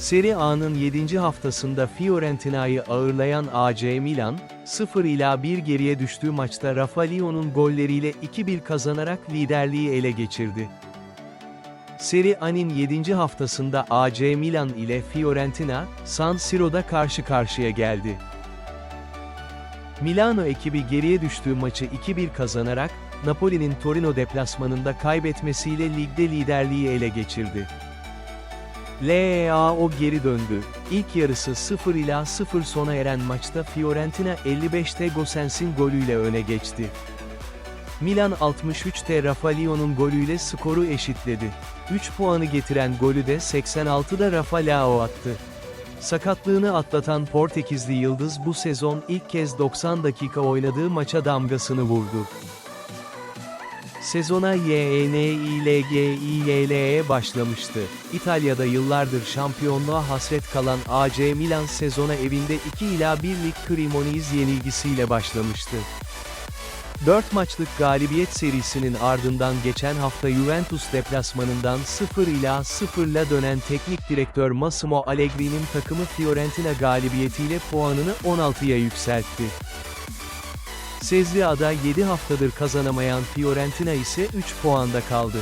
Serie A'nın 7. haftasında Fiorentina'yı ağırlayan AC Milan, 0 ila 1 geriye düştüğü maçta Rafa Leao'nun golleriyle 2-1 kazanarak liderliği ele geçirdi. Serie A'nın 7. haftasında AC Milan ile Fiorentina, San Siro'da karşı karşıya geldi. Milano ekibi geriye düştüğü maçı 2-1 kazanarak, Napoli'nin Torino deplasmanında kaybetmesiyle ligde liderliği ele geçirdi. LAO geri döndü. İlk yarısı 0 ila 0 sona eren maçta Fiorentina 55'te Gosens'in golüyle öne geçti. Milan 63'te Rafa Leao'nun golüyle skoru eşitledi. 3 puanı getiren golü de 86'da Rafa Leao attı. Sakatlığını atlatan Portekizli Yıldız bu sezon ilk kez 90 dakika oynadığı maça damgasını vurdu. Sezona YNİLGİYL'e başlamıştı. İtalya'da yıllardır şampiyonluğa hasret kalan AC Milan sezona evinde 2 ila 1 lig Cremonese yenilgisiyle başlamıştı. 4 maçlık galibiyet serisinin ardından geçen hafta Juventus deplasmanından 0 ila 0 ile dönen teknik direktör Massimo Allegri'nin takımı Fiorentina galibiyetiyle puanını 16'ya yükseltti. Serie A'da 7 haftadır kazanamayan Fiorentina ise 3 puanda kaldı.